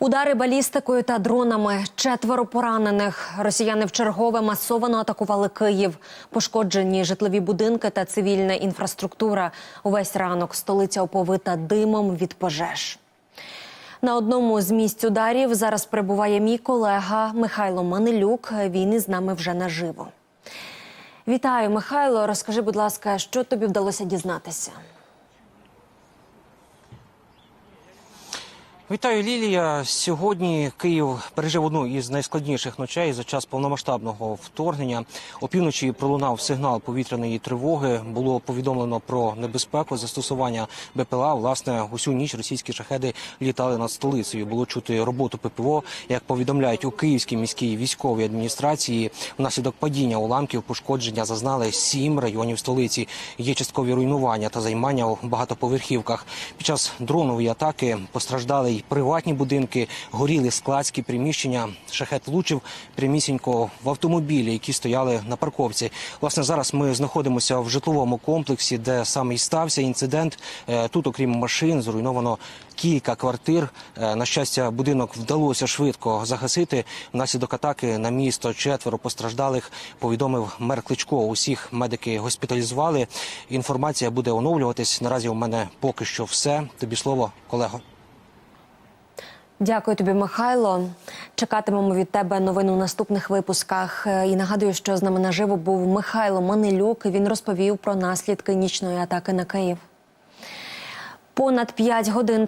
Удари балістикою та дронами, четверо поранених. Росіяни вчергове масовано атакували Київ. Пошкоджені житлові будинки та цивільна інфраструктура. Увесь ранок столиця оповита димом від пожеж. На одному з місць ударів зараз перебуває мій колега Михайло Манилюк. Він із нами вже наживо. Вітаю, Михайло. Розкажи, будь ласка, що тобі вдалося дізнатися? Вітаю, Лілія. Сьогодні Київ пережив одну із найскладніших ночей за час повномасштабного вторгнення. Опівночі пролунав сигнал повітряної тривоги. Було повідомлено про небезпеку застосування БПЛА. Власне, усю ніч російські шахеди літали над столицею. Було чути роботу ППО. Як повідомляють у Київській міській військовій адміністрації, внаслідок падіння уламків пошкодження зазнали сім районів столиці. Є часткові руйнування та займання у багатоповерхівках. Під час дронової атаки постраждали приватні будинки, горіли складські приміщення. Шахет влучив прямісінько в автомобілі, які стояли на парковці. Власне, зараз ми знаходимося в житловому комплексі, де саме і стався інцидент. Е, Тут, окрім машин, зруйновано кілька квартир. Е, На щастя, будинок вдалося швидко загасити. Внаслідок атаки на місто четверо постраждалих. Повідомив мер Кличко. Усіх медики госпіталізували. Інформація буде оновлюватись. Наразі у мене поки що все. Тобі слово, колего. Дякую тобі, Михайло. Чекатимемо від тебе новин у наступних випусках. Е, І нагадую, що з нами наживо був Михайло Манилюк. Він розповів про наслідки нічної атаки на Київ. Понад 5 годин